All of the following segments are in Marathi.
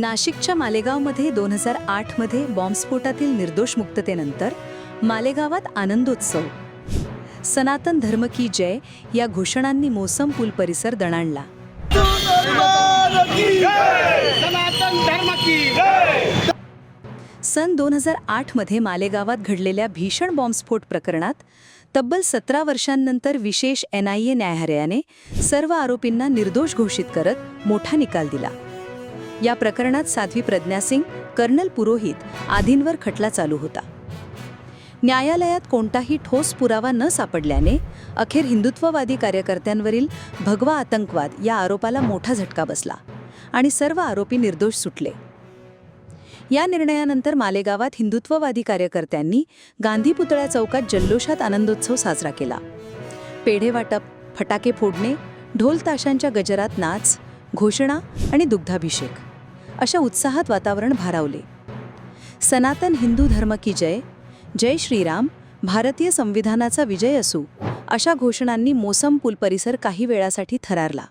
नाशिकच्या मालेगावमध्ये दोन हजार आठमध्ये बॉम्बस्फोटातील निर्दोष मुक्ततेनंतर मालेगावात आनंदोत्सव. सनातन धर्म की जय या घोषणांनी मोसम पूल परिसर दणाणला. सन दोन हजार आठमध्ये मालेगावात घडलेल्या भीषण बॉम्बस्फोट प्रकरणात तब्बल सतरा वर्षांनंतर विशेष एन आय ए न्यायालयाने सर्व आरोपींना निर्दोष घोषित करत मोठा निकाल दिला. या प्रकरणात साध्वी प्रज्ञा सिंग कर्नल पुरोहित आदींवर खटला चालू होता. न्यायालयात कोणताही ठोस पुरावा न सापडल्याने अखेर हिंदुत्ववादी कार्यकर्त्यांवरील भगवा आतंकवाद या आरोपाला मोठा झटका बसला आणि सर्व आरोपी निर्दोष सुटले. या निर्णयानंतर मालेगावात हिंदुत्ववादी कार्यकर्त्यांनी गांधी पुतळ्या चौकात जल्लोषात आनंदोत्सव साजरा केला. पेढे वाटप फटाके फोडणे ढोल ताशांच्या गजरात नाच घोषणा आणि दुग्धाभिषेक. अशा उत्साहात वातावरण भारावले. सनातन हिंदू धर्म की जय जय श्रीराम भारतीय संविधानाचा विजय असू अशा घोषणांनी मोसम पूल परिसर काही वेळासाठी थरारला.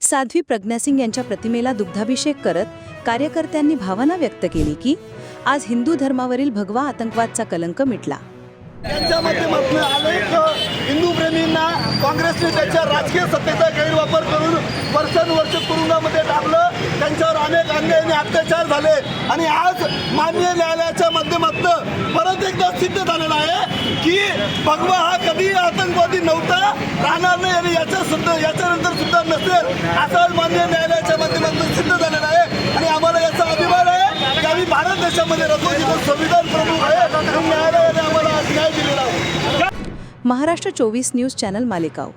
साध्वी प्रज्ञासिंग यांच्या प्रतिमेला दुग्धाभिषेक करत कार्यकर्त्यांनी भावना व्यक्त केली की आज हिंदू धर्मावरील भगवा आतंकवादचा कलंक मिटला. यांच्या माध्यमातून अनेक हिंदू प्रेमींना काँग्रेसने त्याच्या राजकीय सत्तेचा गैरवापर करून वर्षानुवर्ष तुरुंगामध्ये टाकलं. त्यांच्यावर अनेक अन्याय आणि अत्याचार झाले. आणि आज माननीय न्यायालयाच्या माध्यमातून परत एकदा सिद्ध झालेलं आहे की भगवा हा कधी आतंकवादी नव्हता राहणार नाही आणि याच्या सुद्धा याच्यानंतर सुद्धा नसेल असं मान्य न्यायालयाच्या माध्यमातून सिद्ध झालेलं आहे. आणि आम्हाला याचा अभिमान आहे की आम्ही भारत देशामध्ये राहतो जिथं संविधान प्रमुख आहे न्यायालयाने आम्हाला आज न्याय दिलेला आहे. महाराष्ट्र चोवीस न्यूज चॅनल मालेगाव.